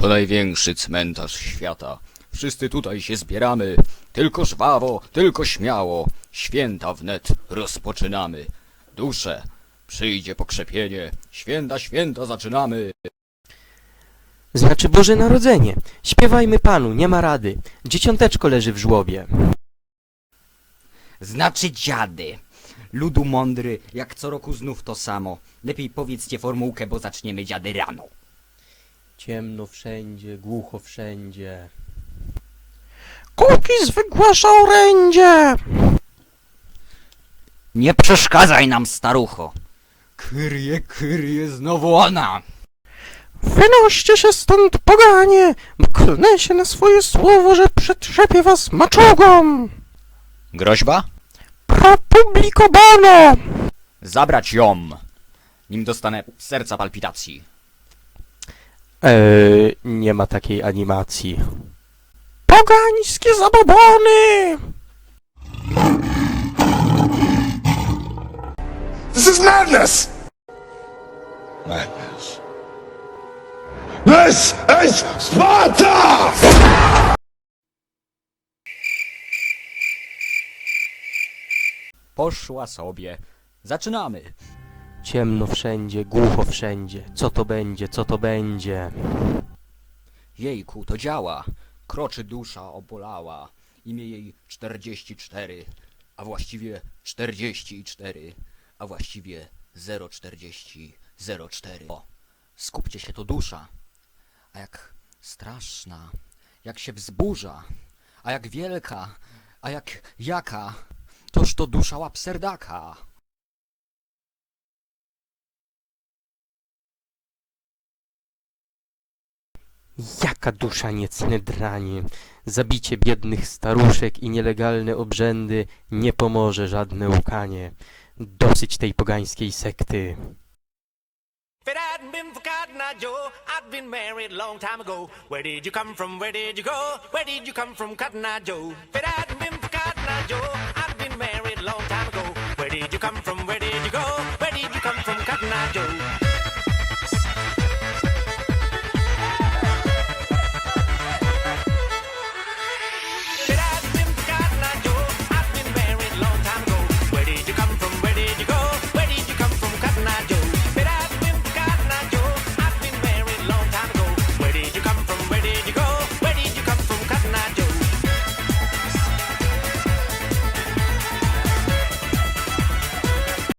To największy cmentarz świata. Wszyscy tutaj się zbieramy. Tylko żwawo, tylko śmiało. Święta wnet rozpoczynamy. Dusze, przyjdzie pokrzepienie. Święta, święta zaczynamy. Znaczy Boże Narodzenie. Śpiewajmy Panu, nie ma rady. Dzieciąteczko leży w żłobie. Znaczy dziady. Ludu mądry, jak co roku znów to samo. Lepiej powiedzcie formułkę, bo zaczniemy dziady rano. Ciemno wszędzie, głucho wszędzie. Kukis wygłasza orędzie! Nie przeszkadzaj nam, starucho. Kyrie, kyrie, znowu ona. Wynoście się stąd, poganie, bo klnę się na swoje słowo, że przetrzepię was maczugą! Groźba? Pro publico bono! Zabrać ją, nim dostanę serca palpitacji. Eee, nie ma takiej animacji. Pogańskie zabobony! This is madness! Madness. This is Sparta! Poszła sobie. Zaczynamy. Ciemno wszędzie, głucho wszędzie. Co to będzie, co to będzie? Jejku, to działa. Kroczy dusza obolała. Imię jej 44, a właściwie 44, a właściwie 040, 04. O, skupcie się, to dusza. A jak straszna, jak się wzburza, a jak wielka, a jak jaka, toż to dusza łapserdaka. Jaka dusza niecne dranie. Zabicie biednych staruszek i nielegalne obrzędy nie pomoże żadne łukanie. Dosyć tej pogańskiej sekty. If it hadn't been for Joe, I'd been married long time ago. Where did you come from? Where did you go? Where did you come from, Joe? If it hadn't been for Joe, I'd been married long time ago. Where did you come from? Where